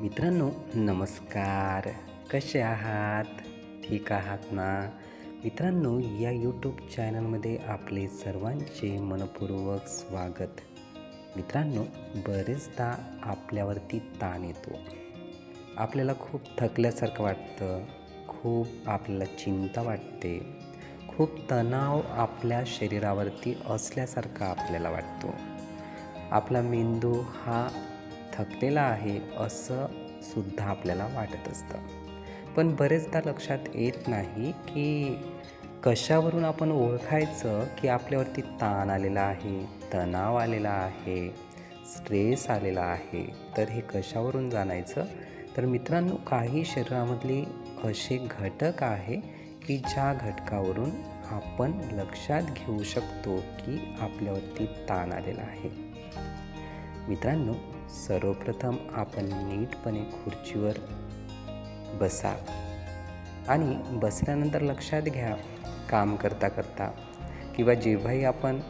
मित्रांनो नमस्कार. कसे आहात? ठीक आहात ना? मित्रांनो या यूट्यूब चॅनलमध्ये आपले सर्वांचे मनपूर्वक स्वागत. मित्रांनो बरेचदा आपल्यावरती ताण येतो. आपल्याला खूप थकल्यासारखं वाटतं खूप आपल्याला चिंता वाटते खूप तणाव आपल्या शरीरावरती असल्यासारखा आपल्याला वाटतो. आपला मेंदू हा थकलेला आहे असं सुद्धा आपल्याला वाटत असतं. पण बरेचदा लक्षात येत नाही की कशावरून आपण ओळखायचं की आपल्यावरती ताण आलेला आहे तणाव आलेला आहे स्ट्रेस आलेला आहे? तर हे कशावरून जाणायचं? तर मित्रांनो काही शरीरामधली असे घटक आहे की ज्या घटकावरून आपण लक्षात घेऊ शकतो की आपल्यावरती ताण आलेला आहे. मित्रांनो सर्वप्रथम आपण नीटपणे खुर्चीवर बसा आणि बसल्यानंतर लक्षात घ्या काम करता करता. किंवा जेव्हाही आपण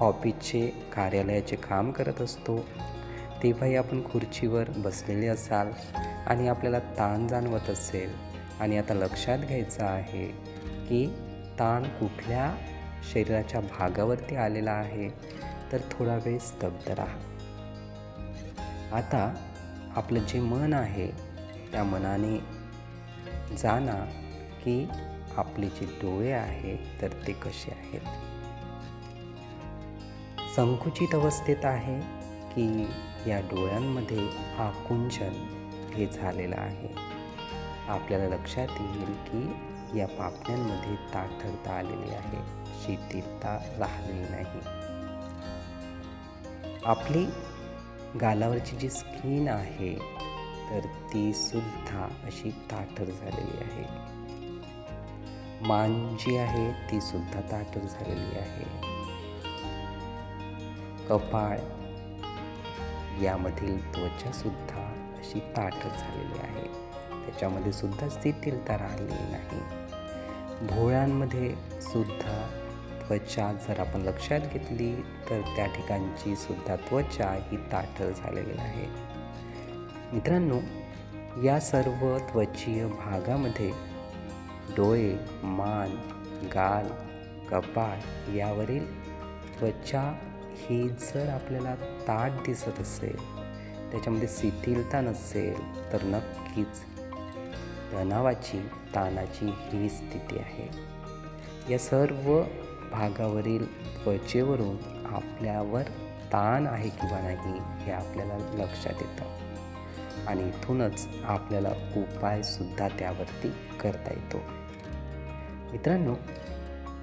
ऑफिसचे कार्यालयाचे काम करत असतो तेव्हाही आपण खुर्चीवर बसलेले असाल आणि आपल्याला ताण जाणवत असेल आणि आता लक्षात घ्यायचं आहे की ताण कुठल्या शरीराच्या भागावरती आलेला आहे तर थोडा वेळ स्तब्ध राहा. आता आपलं जे मन आहे त्या मनाने जाणा की आपले जे डोळे आहेत तर ते कसे आहेत. संकुचित अवस्थेत आहे की या डोळ्यांमध्ये आकुंचन हे झालेलं आहे. आपल्याला लक्षात येईल की या पापण्यांमध्ये ताठरता आलेली आहे. शिथिलता राहिलेली नाही. आपली गालावरची जी स्किन आहे तर ती सुद्धा अशी ताठर झालेली आहे. मान जी आहे ती सुद्धा ताठर झालेली आहे. कपाळ यामधील त्वचा सुद्धा अशी ताठर झालेली आहे. त्याच्यामध्ये सुद्धा शिथिलता राहिलेली नाही. भोळ्यांमध्ये सुद्धा त्वचा जर आपण लक्षात घेतली तर त्या ठिकाणची सुद्धा त्वचा ही ताठर झालेली आहे. मित्रांनो या सर्व त्वचीय भागामध्ये डोळे मान गाल कपाळ यावरील त्वचा ही जर आपल्याला ताट दिसत असेल त्याच्यामध्ये शिथिलता नसेल तर नक्कीच तणावाची ताणाची ही स्थिती आहे. या सर्व भागावरील त्वचेवरून आपल्यावर ताण आहे किंवा नाही हे आपल्याला लक्षात येतं. आणि इथूनच आपल्याला उपायसुद्धा त्यावरती करता येतो. मित्रांनो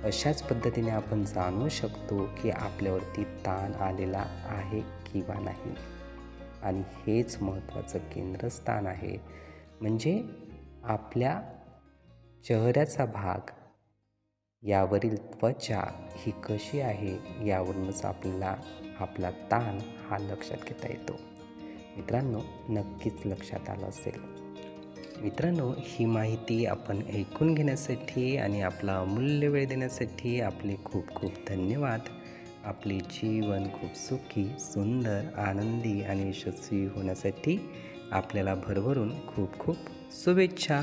अशाच पद्धतीने आपण जाणू शकतो की आपल्यावरती ताण आलेला आहे किंवा नाही. आणि हेच महत्त्वाचं केंद्रस्थान आहे. म्हणजे आपल्या चेहऱ्याचा भाग यावरील त्वचा ही कशी आहे यावरूनच आपल्याला आपला ताण हा लक्षात घेता येतो. मित्रांनो नक्कीच लक्षात आलं असेल. मित्रांनो ही माहिती आपण ऐकून घेण्यासाठी आणि आपला अमूल्य वेळ देण्यासाठी आपले खूप खूप धन्यवाद. आपले जीवन खूप सुखी सुंदर आनंदी आणि यशस्वी होण्यासाठी आपल्याला भरभरून खूप खूप शुभेच्छा.